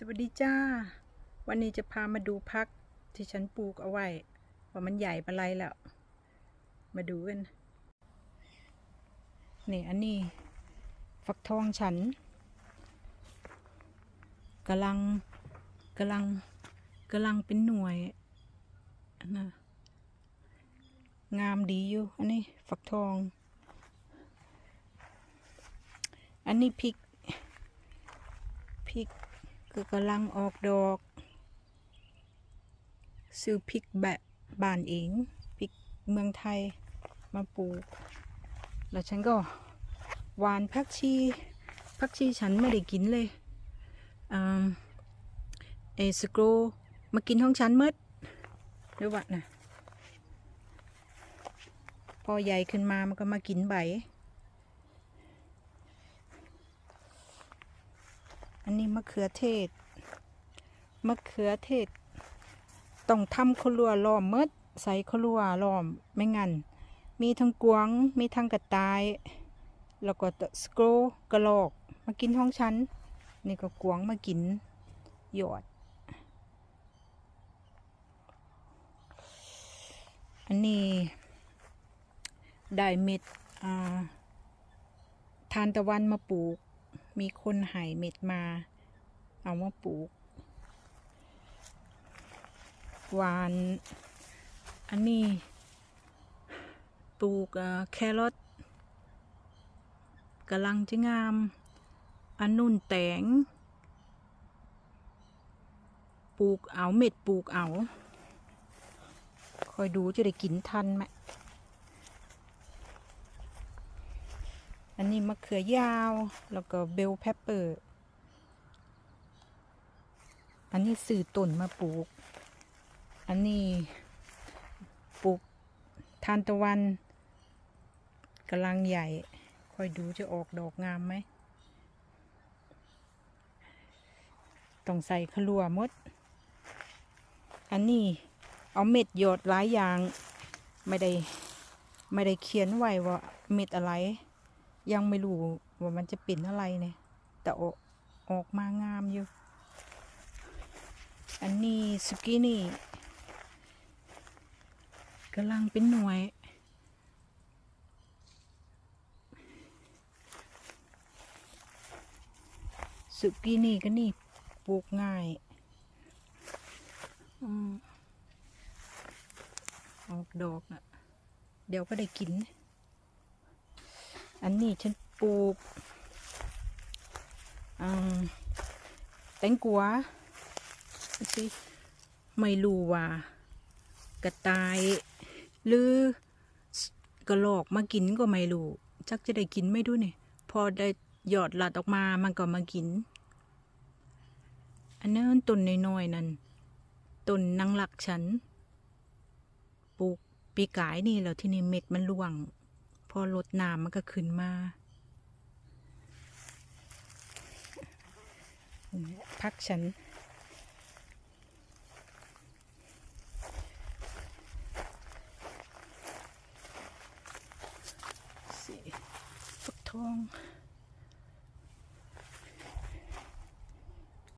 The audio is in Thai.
สวัสดีจ้า วันนี้จะพามาดูพักที่ฉันปลูกเอาไว้ว่ามันใหญ่ปะไรแล้ว มาดูกัน นี่อันนี้ ฟักทองฉันกำลังกำลังกำลังเป็นหน่วยนะงามดีอยู่ อันนี้ฟักทอง อันนี้พริกพริก ก็กำลังออกดอก ซื้อพริกแบบบานเองพริกเมืองไทยมาปลูก แล้วฉันก็หวานผักชีผักชีฉันไม่ได้กินเลยเอสโกรมากินห้องฉันมืดหรือว่านะพอใหญ่ขึ้นมามันก็มากินใบ อันนี้มะเขือเทศ มะเขือเทศ ต้องทำขลัวล้อมเมดใส่ขลัวล้อมไม่งั้น มีทั้งกวางมีทั้งกระต่าย แล้วก็สโกรกระลอกมากินห้องฉัน นี่ก็กวางมากิน หยอด อันนี้ ได้เม็ดทานตะวันมาปลูก มีคนหายเม็ดมา เอามาปลูกหวาน อันนี้ ปลูกแครอทกำลังจะงาม อันนุ่นแตง ปลูกเอาเม็ดปลูกเอา คอยดูจะได้กินทันไหม อันนี้มะเขือยาว แล้วก็เบลเพปเปอร์ อันนี้สื่อต้นมาปลูก อันนี้ปลูกทานตะวันกำลังใหญ่คอยดูจะออกดอกงามไหม ต้องใส่ขลัวมด อันนี้เอาเม็ดหยดหลายอย่าง ไม่ได้ ไม่ได้เขียนไว้ว่าเม็ดอะไร ยังไม่รู้ว่ามันจะเป็นอะไรเนี่ย แต่ออกออกมางามอยู่ อันนี้สุกี้นี่กำลังเป็นหน่วย สุกี้นี่ก็นี่ปลูกง่ายอออกดอกนะเดี๋ยวก็ได้กิน อันนี้ฉันปลูกแตงกัวสิไม่รู้ว่ากระต่าย หรือกระหลอกมากินก็ไม่รู้จักจะได้กินไม่ดูเนี่พอได้หยอดหลัดออกมามันก็มากิน อันนั้นต้นน้อยๆนั่นต้นนางหลักฉัน ปลูกปีกายนี่แล้วที่นี่เม็ดมันร่วง อลดน้ำมันก็ขึ้นมาพักฉัน สีฟักทอง